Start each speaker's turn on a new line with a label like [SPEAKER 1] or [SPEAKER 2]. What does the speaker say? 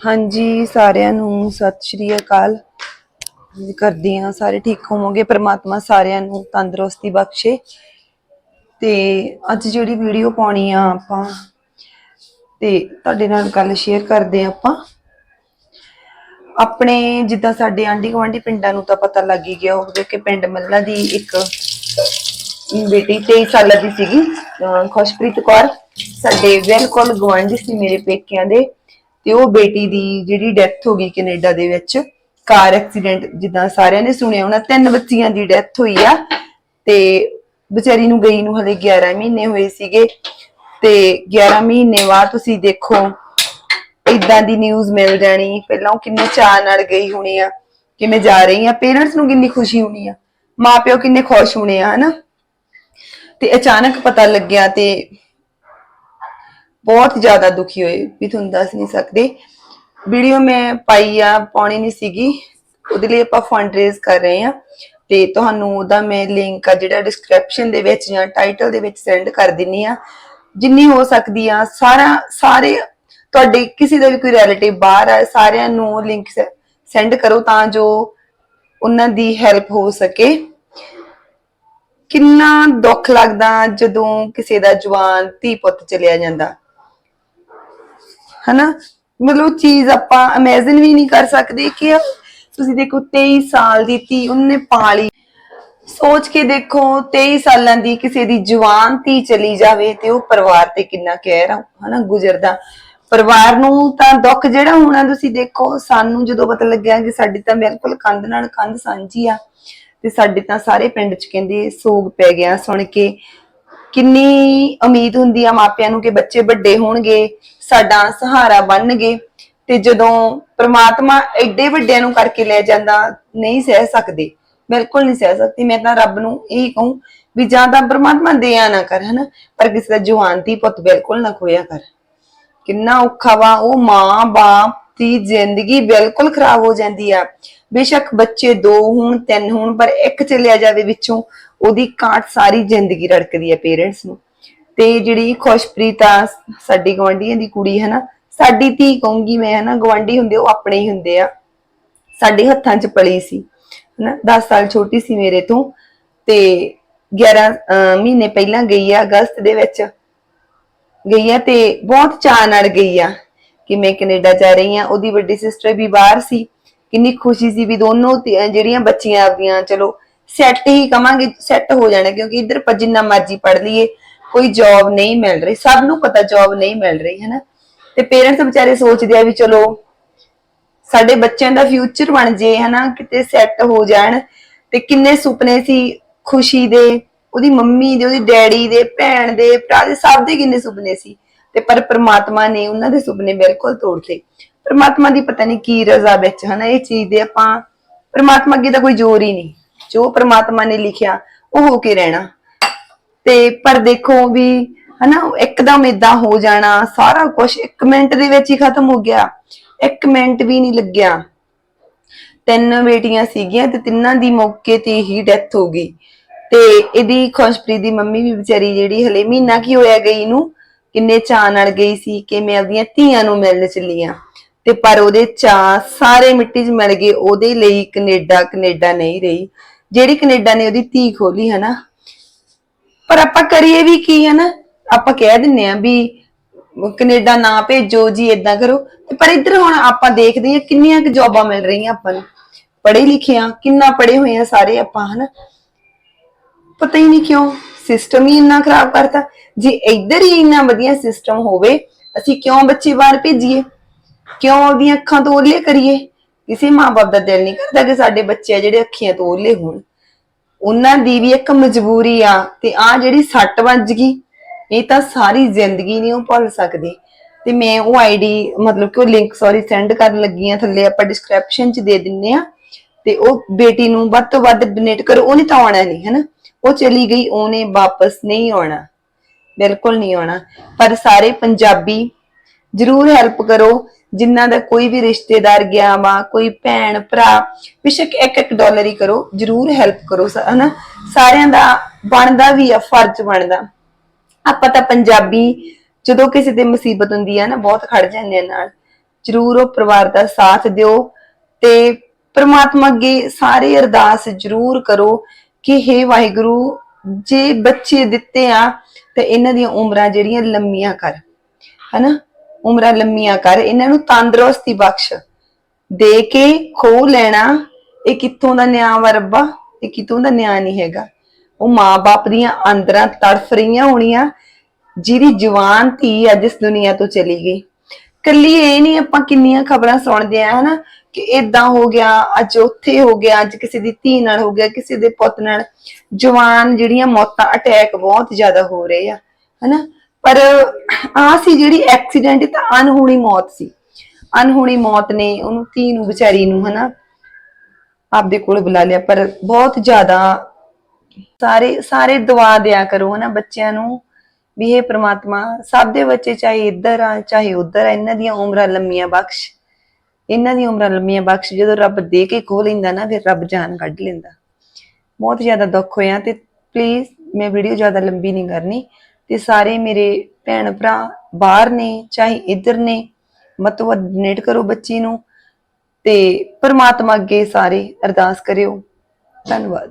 [SPEAKER 1] ਹਾਂਜੀ, ਸਾਰਿਆਂ ਨੂੰ ਸਤਿ ਸ਼੍ਰੀ ਅਕਾਲ। ਉਮੀਦ ਕਰਦੀ ਹਾਂ, ਸਾਰੇ ਠੀਕ ਹੋਵੋਗੇ? ਪ੍ਰਮਾਤਮਾ ਸਾਰਿਆਂ ਨੂੰ ਤੰਦਰੁਸਤੀ ਬਖਸ਼ੇ। ਤੇ ਅੱਜ ਜਿਹੜੀ ਵੀਡੀਓ ਪਾਉਣੀ ਆ ਆਪਾਂ, ਤੇ ਤੁਹਾਡੇ ਨਾਲ ਗੱਲ ਸ਼ੇਅਰ ਕਰਦੇ ਹਾਂ ਆਪਾਂ। ਆਪਣੇ ਜਿੱਦਾਂ ਸਾਡੇ ਆਂਢੀ ਗੁਆਂਢੀ ਪਿੰਡਾਂ ਨੂੰ ਤਾਂ ਪਤਾ ਲੱਗ ਹੀ ਗਿਆ ਹੋਵੇ ਕਿ ਪਿੰਡ ਮੱਲਾ ਦੀ ਇੱਕ ਬੇਟੀ 23 ਸਾਲਾਂ ਦੀ ਸੀਗੀ ਖੁਸ਼ਪ੍ਰੀਤ ਕੌਰ। ਸਾਡੇ ਬਿਲਕੁਲ ਗੁਆਂਢੀ ਸੀ ਮੇਰੇ ਪੇਕਿਆਂ ਦੇ। ਤੇ ਉਹ ਬੇਟੀ ਦੀ ਜਿਹੜੀ ਡੈਥ ਹੋ ਗਈ ਕੈਨੇਡਾ ਦੇ ਵਿੱਚ, ਕਾਰ ਐਕਸੀਡੈਂਟ ਜਿੱਦਾਂ ਸਾਰਿਆਂ ਨੇ ਸੁਣਿਆ ਹੋਣਾ, ਤਿੰਨ ਬੱਚੀਆਂ ਦੀ ਡੈਥ ਹੋਈ ਆ, ਤੇ ਵਿਚਾਰੀ ਨੂੰ ਗਈ ਨੂੰ ਹਲੇ 11 ਮਹੀਨੇ ਹੋਏ ਸੀਗੇ, ਤੇ 11 ਮਹੀਨੇ ਬਾਅਦ ਤੁਸੀਂ ਦੇਖੋ ਇਦਾਂ ਦੀ ਨਿਊਜ਼ ਮਿਲ ਜਾਣੀ, ਪਹਿਲਾਂ ਉਹ ਕਿੰਨੇ ਚਾਅ ਨਾਲ ਗਈ ਹੋਣੀ ਆ, ਕਿਵੇਂ ਜਾ ਰਹੀ ਆ ਪੇਰੈਂਟਸ ਨੂੰ ਕਿੰਨੀ ਖੁਸ਼ੀ ਹੋਣੀ ਆ ਮਾਪਿਓ ਕਿੰਨੇ ਖੁਸ਼ ਹੋਣੇ ਆ, ਹਨਾ? ਤੇ ਅਚਾਨਕ ਪਤਾ ਲੱਗਿਆ ਤੇ ਬਹੁਤ ਜ਼ਿਆਦਾ ਦੁਖੀ ਹੋਏ ਵੀ ਤੁਹਾਨੂੰ ਦੱਸ ਨਹੀਂ ਸਕਦੇ। ਵੀਡੀਓ ਮੈਂ ਪਾਈ ਆ, ਪਾਉਣੀ ਨਹੀਂ ਸੀਗੀ। ਉਹਦੇ ਲਈ ਆਪਾਂ ਫੰਡ ਰੇਜ਼ ਕਰ ਰਹੇ ਆ ਤੇ ਤੁਹਾਨੂੰ ਉਹਦਾ ਮੈਂ ਲਿੰਕ ਆ ਜਿਹੜਾ ਡਿਸਕ੍ਰਿਪਸ਼ਨ ਦੇ ਵਿੱਚ ਜਾਂ ਟਾਈਟਲ ਦੇ ਵਿੱਚ ਸੈਂਡ ਕਰ ਦਿੰਨੀ ਆ। ਜਿੰਨੀ ਹੋ ਸਕਦੀ ਆ, ਸਾਰਾ, ਸਾਰੇ ਤੁਹਾਡੇ ਕਿਸੇ ਦਾ ਵੀ ਕੋਈ ਰਿਲੇਟਿਵ ਬਾਹਰ ਆ, ਸਾਰਿਆਂ ਨੂੰ ਲਿੰਕ ਸੈਂਡ ਕਰੋ ਤਾਂ ਜੋ ਉਹਨਾਂ ਦੀ ਹੈਲਪ ਹੋ ਸਕੇ। ਕਿੰਨਾ ਦੁੱਖ ਲੱਗਦਾ ਜਦੋਂ ਕਿਸੇ ਦਾ ਜਵਾਨ ਧੀ ਪੁੱਤ ਚਲਿਆ ਜਾਂਦਾ। ਹਨਾ? ਮਤਲਬ ਚੀਜ਼ ਆਪਾਂ ਇਮੇਜਿਨ ਵੀ ਨਹੀਂ ਕਰ ਸਕਦੇ ਕਿ ਤੁਸੀਂ ਦੇਖੋ 23 ਸਾਲ ਦੀ ਧੀ, ਉਹਨੇ ਪਾਲੀ। ਸੋਚ ਕੇ ਦੇਖੋ 23 ਸਾਲਾਂ ਦੀ ਕਿਸੇ ਦੀ ਜਵਾਨ ਧੀ ਚਲੀ ਜਾਵੇ ਤੇ ਉਹ ਪਰਿਵਾਰ ਤੇ ਕਿੰਨਾ ਕਹਿਰ ਹਨਾ, ਗੁਜ਼ਰਦਾ। ਪਰਿਵਾਰ ਨੂੰ ਤਾਂ ਦੁੱਖ ਜਿਹੜਾ ਹੋਣਾ, ਤੁਸੀਂ ਦੇਖੋ, ਸਾਨੂੰ ਜਦੋਂ ਪਤਾ ਲੱਗਿਆ ਕਿ ਸਾਡੀ ਤਾਂ ਬਿਲਕੁਲ ਕੰਧ ਨਾਲ ਕੰਧ ਸਾਂਝੀ ਆ, ਤੇ ਸਾਡੇ ਤਾਂ ਸਾਰੇ ਪਿੰਡ ਚ ਕਹਿੰਦੇ ਸੋਗ ਪੈ ਗਿਆ ਸੁਣ ਕੇ। ਕਿੰਨੀ ਉਮੀਦ ਹੁੰਦੀ ਆ ਮਾਪਿਆਂ ਨੂੰ ਕਿ ਬੱਚੇ ਵੱਡੇ ਹੋਣਗੇ। ਸਾਡਾ ਸਹਾਰਾ ਬਣਨਗੇ ਤੇ ਜਦੋਂ ਪ੍ਰਮਾਤਮਾ ਐਡੇ ਵੱਡਿਆਂ ਨੂੰ ਕਰਕੇ ਲੈ ਜਾਂਦਾ, ਨਹੀਂ ਸਹਿ ਸਕਦੇ, ਬਿਲਕੁਲ ਨਹੀਂ ਸਹਿ ਸਕਦੀ। ਮੈਂ ਤਾਂ ਰੱਬ ਨੂੰ ਇਹੀ ਕਹੂੰ ਵੀ ਜਾਂ ਤਾਂ ਪ੍ਰਮਾਤਮਾ ਦਿਆ ਨਾ ਕਰ, ਹਨਾ? ਪਰ ਕਿਸੇ ਦਾ ਜਵਾਨ ਧੀ ਪੁੱਤ ਬਿਲਕੁਲ ਨਾ ਖੋਇਆ ਕਰ। ਕਿੰਨਾ ਔਖਾ ਵਾ, ਉਹ ਮਾਂ, ਬਾਪ ਦੀ ਜ਼ਿੰਦਗੀ ਬਿਲਕੁਲ ਖਰਾਬ ਹੋ ਜਾਂਦੀ ਆ। ਬੇਸ਼ੱਕ ਬੱਚੇ ਦੋ ਹੋਣ, ਤਿੰਨ ਹੋਣ, ਪਰ ਇੱਕ ਚਲਿਆ ਜਾਵੇ ਵਿੱਚੋਂ, ਉਹਦੀ ਕਾਟ ਸਾਰੀ ਜ਼ਿੰਦਗੀ ਰੜਕਦੀ ਆ ਪੇਰੈਂਟਸ ਨੂੰ। ਤੇ ਜਿਹੜੀ ਖੁਸ਼ਪ੍ਰੀਤ ਆ, ਸਾਡੀ ਗਵਾਂਢੀਆਂ ਦੀ ਕੁੜੀ ਹੈ ਨਾ, ਸਾਡੀ ਧੀ ਕਹੂੰਗੀ ਮੈਂ, ਹੈ ਗਵਾਂਢੀ ਹੁੰਦੇ ਉਹ ਆਪਣੇ ਹੀ ਹੁੰਦੇ ਆ। ਸਾਡੇ ਹੱਥਾਂ 'ਚ ਪਲੀ ਸੀ ਹਨਾ 10 ਸਾਲ ਛੋਟੀ ਸੀ ਮੇਰੇ ਤੋਂ, ਤੇ 11 ਮਹੀਨੇ ਪਹਿਲਾਂ ਗਈ ਆ, ਅਗਸਤ ਦੇ ਵਿੱਚ ਗਈ ਆ ਤੇ ਬਹੁਤ ਚਾਅ ਨਾਲ ਗਈ ਆ ਕਿ ਮੈਂ ਕੈਨੇਡਾ ਜਾ ਰਹੀ ਆ। ਉਹਦੀ ਵੱਡੀ ਸਿਸਟਰ ਵੀ ਬਾਹਰ ਸੀ, ਕਿੰਨੀ ਖੁਸ਼ੀ ਸੀ ਵੀ ਦੋਨੋਂ ਧੀ- ਜਿਹੜੀਆਂ ਬੱਚੀਆਂ ਆਪਦੀਆਂ ਚਲੋ ਸੈੱਟ ਹੀ ਕਵਾਂਗੇ ਸੈੱਟ ਹੋ ਜਾਣਾ ਕਿਉਂਕਿ ਇੱਧਰ ਜਿੰਨਾ ਮਰਜ਼ੀ ਪੜ ਲਈਏ। ਕੋਈ ਜੌਬ ਨਹੀਂ ਮਿਲ ਰਹੀ, ਸਭ ਨੂੰ ਪਤਾ ਜੌਬ ਨਹੀਂ ਮਿਲ ਰਹੀ ਹੈ ਨਾ ਤੇ ਪੇਰੈਂਟਸ ਵਿਚਾਰੇ ਸੋਚਦੇ ਆ ਵੀ ਚਲੋ, ਸਾਡੇ ਬੱਚਿਆਂ ਦਾ ਫਿਊਚਰ ਬਣ ਜੇ, ਹਨਾ? ਕਿਤੇ ਸੈੱਟ ਹੋ ਜਾਣ ਤੇ ਕਿੰਨੇ ਸੁਪਨੇ ਸੀ ਖੁਸ਼ੀ ਦੇ, ਉਹਦੀ ਮੰਮੀ ਦੇ, ਉਹਦੀ ਡੈਡੀ ਦੇ, ਭੈਣ ਦੇ, ਭਰਾ ਦੇ, ਸਭ ਦੇ ਕਿੰਨੇ ਸੁਪਨੇ ਸੀ। ਤੇ ਪਰ ਪ੍ਰਮਾਤਮਾ ਨੇ ਉਹਨਾਂ ਦੇ ਸੁਪਨੇ ਬਿਲਕੁਲ ਤੋੜਤੇ ਪ੍ਰਮਾਤਮਾ ਦੀ ਪਤਾ ਨਹੀਂ ਕੀ ਰਜ਼ਾ ਵਿੱਚ, ਹਨਾ, ਇਹ ਚੀਜ਼ ਦੇ ਆਪਾਂ, ਪ੍ਰਮਾਤਮਾ ਅੱਗੇ ਤਾਂ ਕੋਈ ਜ਼ੋਰ ਹੀ ਨਹੀਂ। ਜੋ ਪ੍ਰਮਾਤਮਾ ਨੇ ਲਿਖਿਆ, ਉਹ ਹੋ ਕੇ ਰਹਿਣਾ। ਤੇ ਪਰ ਦੇਖੋ ਵੀ ਹਨਾ, ਇੱਕਦਮ ਇਦਾਂ ਹੋ ਜਾਣਾ, ਸਾਰਾ ਕੁਝ 1 ਮਿੰਟ ਦੇ ਵਿੱਚ ਹੀ ਖਤਮ ਹੋ ਗਿਆ। 1 ਮਿੰਟ ਵੀ ਨਹੀਂ ਲੱਗਿਆ। ਤਿੰਨ ਬੇਟੀਆਂ ਸੀਗੀਆਂ ਤੇ ਤਿੰਨਾਂ ਦੀ ਮੌਕੇ ਤੇ ਹੀ ਡੈਥ ਹੋ ਗਈ। ਤੇ ਇਹਦੀ ਖੁਸ਼ਪ੍ਰੀਤ ਦੀ ਮੰਮੀ ਵੀ ਵਿਚਾਰੀ ਜਿਹੜੀ ਹਲੇ ਮਹੀਨਾ ਕੀ ਹੋਇਆ ਗਈ ਨੂੰ, ਕਿੰਨੇ ਚਾਅ ਨਾਲ ਗਈ ਸੀ ਕਿ ਮੈਂ ਆਪਣੀਆਂ ਧੀਆਂ ਨੂੰ ਮਿਲਣ ਚੱਲੀਆਂ। ਤੇ ਪਰ ਉਹਦੇ ਚਾਅ ਸਾਰੇ ਮਿੱਟੀ 'ਚ ਮਿਲ ਗਏ, ਉਹਦੇ ਲਈ ਕੈਨੇਡਾ ਕੈਨੇਡਾ ਨਹੀਂ ਰਹੀ। ਜਿਹੜੀ ਕੈਨੇਡਾ ਨੇ ਉਹਦੀ ਧੀ ਖੋਲੀ ਹਨਾ ਪਰ ਆਪਾਂ ਕਰੀਏ ਵੀ ਕੀ ਹੈ ਨਾ, ਆਪਾਂ ਕਹਿ ਦਿੰਨੇ ਆ ਵੀ ਕੈਨੇਡਾ ਨਾ ਭੇਜੋ ਜੀ ਇਦਾਂ ਕਰੋ। ਤੇ ਪਰ ਇੱਧਰ ਹੁਣ ਆਪਾਂ ਦੇਖਦੇ ਹਾਂ ਕਿੰਨੀਆਂ ਕੁ ਜੌਬਾਂ ਮਿਲ ਰਹੀਆਂ ਆਪਾਂ ਨੂੰ। ਪੜ੍ਹੇ ਲਿਖੇ ਆ ਕਿੰਨਾ ਪੜ੍ਹੇ ਹੋਏ ਆ ਸਾਰੇ ਆਪਾਂ, ਹਨਾ? ਪਤਾ ਹੀ ਨਹੀਂ ਕਿਉਂ ਸਿਸਟਮ ਹੀ ਇੰਨਾ ਖਰਾਬ ਕਰਤਾ। ਜੇ ਇੱਧਰ ਹੀ ਇੰਨਾ ਵਧੀਆ ਸਿਸਟਮ ਹੋਵੇ, ਅਸੀਂ ਕਿਉਂ ਬੱਚੇ ਬਾਹਰ ਭੇਜੀਏ? ਕਿਉਂ ਉਹਦੀਆਂ ਅੱਖਾਂ ਤੋਂ ਓਲੇ ਕਰੀਏ? ਕਿਸੇ ਮਾਪੇ ਦਾ ਦਿਲ ਨਹੀਂ ਕਰਦਾ ਕਿ ਸਾਡੇ ਬੱਚੇ ਆ ਜਿਹੜੇ ਅੱਖੀਆਂ ਤੋਂ ਓਲੇ ਹੋਣ। ਉਹਨਾਂ ਦੀ ਵੀ ਇੱਕ ਮਜਬੂਰੀ ਆ ਤੇ ਆ ਜਿਹੜੀ ਸੱਟ ਵੱਜ ਗਈ, ਇਹ ਤਾਂ ਸਾਰੀ ਜ਼ਿੰਦਗੀ ਨਹੀਂ ਉਹ ਭੁੱਲ ਸਕਦੇ। ਤੇ ਮੈਂ ਉਹ ਆਈਡੀ ਮਤਲਬ ਕਿ ਉਹ ਲਿੰਕ ਸੌਰੀ ਸੈਂਡ ਕਰਨ ਲੱਗੀ ਆ, ਥੱਲੇ ਆਪਾਂ ਡਿਸਕ੍ਰਿਪਸ਼ਨ ਚ ਦੇ ਦਿੰਨੇ ਆ। ਤੇ ਉਹ ਬੇਟੀ ਨੂੰ ਵੱਧ ਤੋਂ ਵੱਧ ਡੋਨੇਟ ਕਰੋ, ਉਹਨੇ ਤਾਂ ਆਉਣਾ ਨਹੀਂ, ਹੈਨਾ? ਉਹ ਚਲੀ ਗਈ, ਉਹਨੇ ਵਾਪਸ ਨਹੀਂ ਆਉਣਾ। ਬਿਲਕੁਲ ਨਹੀਂ ਆਉਣਾ। ਪਰ ਸਾਰੇ ਪੰਜਾਬੀ ਜਰੂਰ ਹੈਲਪ ਕਰੋ। ਜਿਨ੍ਹਾਂ ਦਾ ਕੋਈ ਵੀ ਰਿਸ਼ਤੇਦਾਰ ਗਿਆ ਵਾ, ਕੋਈ ਭੈਣ, ਭਰਾ, ਬੇਸ਼ੱਕ ਇੱਕ ਇੱਕ ਡਾਲਰ ਹੀ ਕਰੋ, ਜਰੂਰ ਹੈਲਪ ਕਰੋ ਹਨਾ? ਸਾਰਿਆਂ ਦਾ ਬਣਦਾ ਵੀ ਆ, ਫਰਜ਼ ਬਣਦਾ। ਆਪਾਂ ਤਾਂ ਪੰਜਾਬੀ ਜਦੋਂ ਕਿਸੇ ਤੇ ਮੁਸੀਬਤ ਹੁੰਦੀ ਆ ਨਾ, ਬਹੁਤ ਖੜ ਜਾਂਦੇ ਆ ਨਾਲ। ਜਰੂਰ ਉਹ ਪਰਿਵਾਰ ਦਾ ਸਾਥ ਦਿਓ ਤੇ ਪ੍ਰਮਾਤਮਾ ਅੱਗੇ ਸਾਰੇ ਅਰਦਾਸ ਜਰੂਰ ਕਰੋ ਕਿ हे ਵਾਹਿਗੁਰੂ, ਜੇ ਬੱਚੇ ਦਿੱਤੇ ਆ, ਤੇ ਇਹਨਾਂ ਦੀਆਂ ਉਮਰਾਂ ਜਿਹੜੀਆਂ ਲੰਮੀਆਂ ਕਰ, ਹਨਾ? ਉਮਰਾਂ ਲੰਮੀਆਂ ਕਰ, ਇਹਨਾਂ ਨੂੰ ਤੰਦਰੁਸਤੀ ਬਖਸ਼। ਦੇ ਕੇ ਖੋ ਲੈਣਾ, ਇਹ ਕਿੱਥੋਂ ਦਾ ਨਿਆਂ ਵਾ ਰੱਬਾ? ਇਹ ਕਿਤੋਂ ਦਾ ਨਿਆਂ ਨਹੀਂ ਹੈਗਾ। ਉਹ ਮਾਂ-ਬਾਪ ਦੀਆਂ ਅੰਦਰਾਂ ਤੜਫ ਰਹੀਆਂ ਹੋਣੀਆਂ, ਜਿਹਦੀ ਜਵਾਨ ਧੀ ਅੱਜ ਇਸ ਦੁਨੀਆ ਤੋਂ ਚਲੀ ਗਈ। ਕੱਲੀ ਇਹ ਨਹੀਂ ਆਪਾਂ ਕਿੰਨੀਆਂ ਖਬਰਾਂ ਸੁਣਦੇ ਆ, ਹਨਾ? ਕਿ ਇਦਾਂ ਹੋ ਗਿਆ, ਅੱਜ ਉੱਥੇ ਹੋ ਗਿਆ, ਅੱਜ ਕਿਸੇ ਦੀ ਧੀ ਨਾਲ ਹੋ ਗਿਆ, ਕਿਸੇ ਦੇ ਪੁੱਤ ਨਾਲ। ਜਵਾਨ ਜਿਹੜੀਆਂ ਮੌਤਾਂ, ਅਟੈਕ ਬਹੁਤ ਜ਼ਿਆਦਾ ਹੋ ਰਹੇ ਆ, ਹਨਾ? ਪਰ ਆ ਸੀ ਜਿਹੜੀ ਐਕਸੀਡੈਂਟ ਤਾਂ ਅਨਹੋਣੀ ਮੌਤ ਸੀ। ਅਨਹੋਣੀ ਮੌਤ ਨੇ ਉਹਨੂੰ ਧੀ ਨੂੰ, ਵਿਚਾਰੀ ਨੂੰ, ਹਨਾ, ਆਪਦੇ ਕੋਲ ਬੁਲਾ ਲਿਆ। ਪਰ ਬਹੁਤ ਜ਼ਿਆਦਾ ਸਾਰੇ ਸਾਰੇ ਦੁਆ ਦਿਆ ਕਰੋ, ਹਨਾ, ਬੱਚਿਆਂ ਨੂੰ ਵੀ ਇਹ ਪ੍ਰਮਾਤਮਾ ਸਭ ਦੇ ਬੱਚੇ ਚਾਹੇ ਇੱਧਰ ਆ, ਚਾਹੇ ਉੱਧਰ ਆ, ਇਹਨਾਂ ਦੀਆਂ ਉਮਰਾਂ ਲੰਮੀਆਂ ਬਖਸ਼। ਇਹਨਾਂ ਦੀਆਂ ਉਮਰਾਂ ਲੰਮੀਆਂ ਬਖਸ਼। ਜਦੋਂ ਰੱਬ ਦੇ ਕੇ ਖੋਹ ਲੈਂਦਾ ਨਾ, ਫਿਰ ਰੱਬ ਜਾਨ ਕੱਢ ਲੈਂਦਾ। ਬਹੁਤ ਜ਼ਿਆਦਾ ਦੁੱਖ ਹੋਇਆ ਤੇ ਪਲੀਜ਼ ਮੈਂ ਵੀਡੀਓ ਜ਼ਿਆਦਾ ਲੰਬੀ ਨਹੀਂ ਕਰਨੀ। ਤੇ ਸਾਰੇ ਮੇਰੇ ਭੈਣ ਭਰਾ ਬਾਹਰ ਨੇ, ਚਾਹੇ ਇੱਧਰ ਨੇ ਮਤਲਬ ਡੋਨੇਟ ਕਰੋ ਬੱਚੀ ਨੂੰ ਤੇ ਪਰਮਾਤਮਾ ਅੱਗੇ ਸਾਰੇ ਅਰਦਾਸ ਕਰਿਓ। ਧੰਨਵਾਦ।